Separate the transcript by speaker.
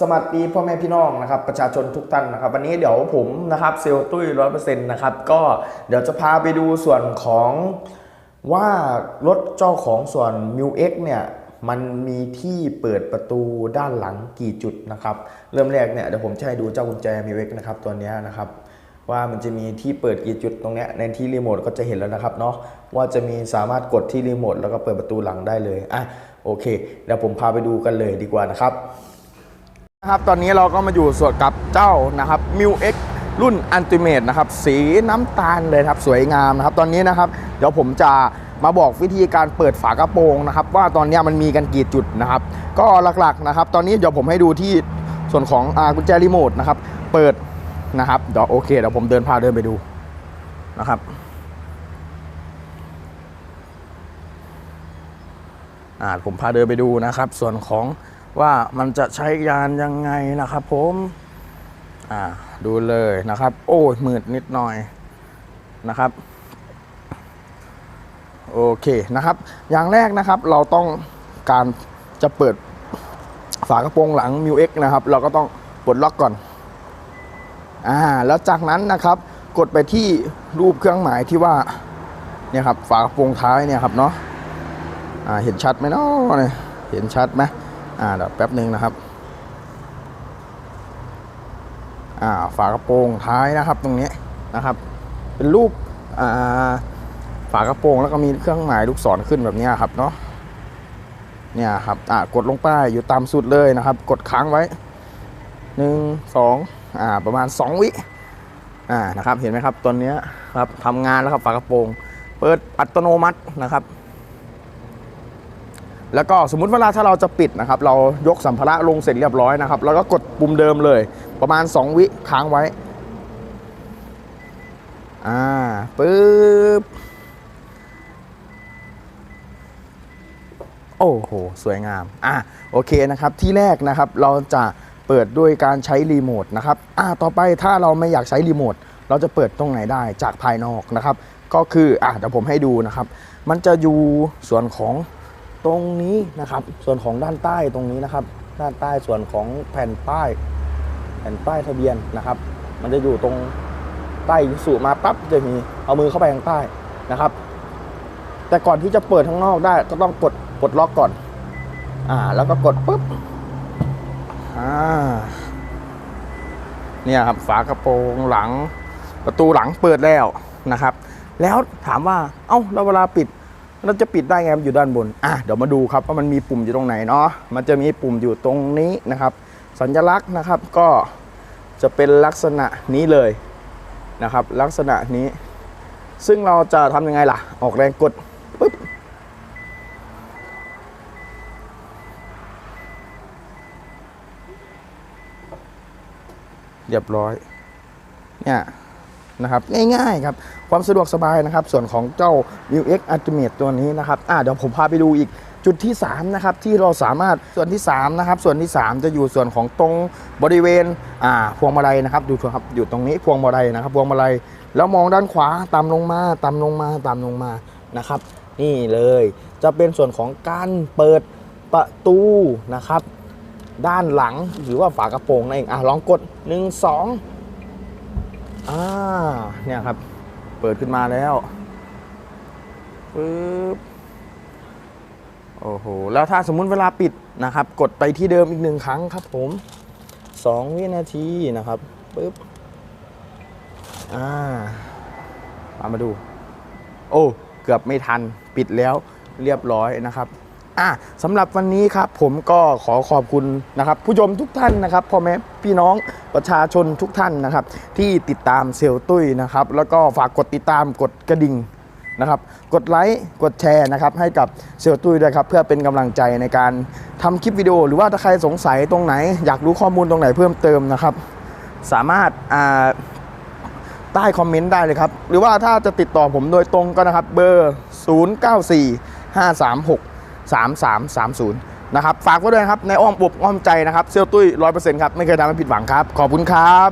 Speaker 1: สวัสดีพ่อแม่พี่น้องนะครับประชาชนทุกท่านนะครับ วันนี้เดี๋ยวผมนะครับเซลล์ตุ้ยร้อยเปอร์เซ็นต์นะครับก็เดี๋ยวจะพาไปดูส่วนของว่ารถเจ้าของส่วน m ิวเเนี่ยมันมีที่เปิดประตูด้านหลังกี่จุดนะครับ เริ่มแรกเนี่ยเดี๋ยวผมจะให้ดูเจ้ากุญแจ m ิวเนะครับตัวนี้นะครับว่ามันจะมีที่เปิดกี่จุดตรงนี้ในที่รีโมทก็จะเห็นแล้วนะครับเนาะว่าจะมีสามารถกดที่รีโมทแล้วก็เปิดประตูหลังได้เลยอะโอเคเดี๋ยวผมพาไปดูกันเลยดีกว่านะครับ ครับตอนนี้เราก็มาอยู่ส่วนกับเจ้านะครับ m ิวเรุ่นอันติเมตนะครับสีน้ำตาลเลยครับสวยงามนะครับ ตอนนี้นะครับ เดี๋ยวผมจะมาบอกวิธีการเปิดฝากระโปรงนะครับ ว่าตอนนี้มันมีกันกี่จุดนะครับ ก็หลักๆนะครับ ตอนนี้เดี๋ยวผมให้ดูที่ส่วนของอากุญแจรีโมทนะครับ เปิดนะครับเดี๋ยวโอเคเดี๋ยวผมเดินพาเดินไปดูนะครับอ่าผมพาเดินไปดูนะครับ ส่วนของ ว่ามันจะใช้ยานยังไงนะครับผมอ่าดูเลยนะครับ โอ้ยมืดนิดหน่อยนะครับโอเคนะครับ อย่างแรกนะครับเราต้องการจะเปิดฝากระโปรงหลัง m ิวเนะครับ เราก็ต้องปลดล็อกก่อนอ่าแล้วจากนั้นนะครับ กดไปที่รูปเครื่องหมายที่ว่าเนี่ยครับฝากระโปรงท้ายเนี่ยครับเนาะอ่าเห็นชัดไหมเนาะเห็นชัดไหม อ่าเดี๋ยวแป๊บหนึ่งนะครับ อ่าฝากระโปรงท้ายนะครับตรงนี้นะครับ เป็นรูปอ่าฝากระโปรงแล้วก็มีเครื่องหมายลูกศรขึ้นแบบนี้ครับเนาะเนี่ยครับอ่ากดลงไปอยู่ตามสุดเลยนะครับ กดค้างไว้หนึ่งสองอ่าประมาณ 2 วิอ่านะครับเห็นไหมครับตัวเนี้ยครับทำงานแล้วครับฝากระโปรง เปิดอัตโนมัตินะครับ แล้วก็สมมุติเวลาถ้าเราจะปิดนะครับ เรายกสัมภาระลงเสร็จเรียบร้อยนะครับแล้วก็กดปุ่มเดิมเลย ประมาณ 2 วิค้างไว้ อ่าปึ๊บโอ้โห สวยงาม อะโอเคนะครับ ที่แรกนะครับเราจะเปิดด้วยการใช้รีโมทนะครับ อ่าต่อไปถ้าเราไม่อยากใช้รีโมทเราจะเปิดตรงไหนได้จากภายนอกนะครับ ก็คืออะเดี๋ยวผมให้ดูนะครับ มันจะอยู่ส่วนของ ตรงนี้นะครับ ส่วนของด้านใต้ตรงนี้นะครับ ด้านใต้ส่วนของแผ่นป้าย แผ่นป้ายทะเบียนนะครับ มันจะอยู่ตรงใต้สูมาปั๊บจะมีเอามือเข้าไปทางใต้นะครับ แต่ก่อนที่จะเปิดข้างนอกได้ก็ต้องกดกดล็อกก่อน อ่า แล้วก็กดปุ๊บอ่าเนี่ยครับฝากระโปรงหลัง ประตูหลังเปิดแล้วนะครับ แล้วถามว่า เอ้าแล้วเวลาปิด เราจะปิดได้ไงมันอยู่ด้านบน อะเดี๋ยวมาดูครับว่ามันมีปุ่มอยู่ตรงไหนเนาะ มันจะมีปุ่มอยู่ตรงนี้นะครับ สัญลักษณ์นะครับก็จะเป็นลักษณะนี้เลยนะครับ ลักษณะนี้ ซึ่งเราจะทำยังไงล่ะ ออกแรงกดปุ๊บเรียบร้อยเนี่ย นะครับง่ายๆครับความสะดวกสบายนะครับ ส่วนของเจ้า m ิ X Ultimate ตัวนี้นะครับอ่าเดี๋ยวผมพาไปดูอีกจุดที่3นะครับที่เราสามารถส่วนที่3นะครับส่วนที่ 3 จะอยู่ส่วนของตรงบริเวณอ่าพวงมาลัยนะครับดูครับอยู่ตรงนี้พวงมาลัยนะครับ พวงมาลัยแล้วมองด้านขวาตามลงมาตามลงมาตามลงมานะครับ นี่เลยจะเป็นส่วนของการเปิดประตูนะครับ ด้านหลังหรือว่าฝากระโปรงนั่นเองอะลองกด 1 2 อ่าเนี่ยครับ เปิดขึ้นมาแล้วปึ๊บโอ้โห แล้วถ้าสมมุติเวลาปิดนะครับ กดไปที่เดิมอีกหนึ่งครั้งครับผมสองวินาทีนะครับปึ๊บอ่ามามาดู โอ้ เกือบไม่ทันปิดแล้วเรียบร้อยนะครับ อะสำหรับวันนี้ครับผมก็ขอขอบคุณนะครับ ผู้ชมทุกท่านนะครับพ่อแม่พี่น้องประชาชนทุกท่านนะครับ ที่ติดตามเซลตุ้ยนะครับ แล้วก็ฝากกดติดตามกดกระดิ่งนะครับ กดไลค์กดแชร์นะครับ ให้กับเซลตุ้ยด้วยครับ เพื่อเป็นกำลังใจในการทำคลิปวิดีโอ หรือว่าถ้าใครสงสัยตรงไหน อยากรู้ข้อมูลตรงไหนเพิ่มเติมนะครับ สามารถอ่าใต้คอมเมนต์ได้เลยครับ หรือว่าถ้าจะติดต่อผมโดยตรงก็นะครับเบอร์ 094 536 3330 นะครับ ฝากไว้ด้วยนะครับ ในอ้อมอบอ้อมใจนะครับ เซลตุ้ย 100%ครับ ไม่เคยทำให้ผิดหวังครับ ขอบคุณครับ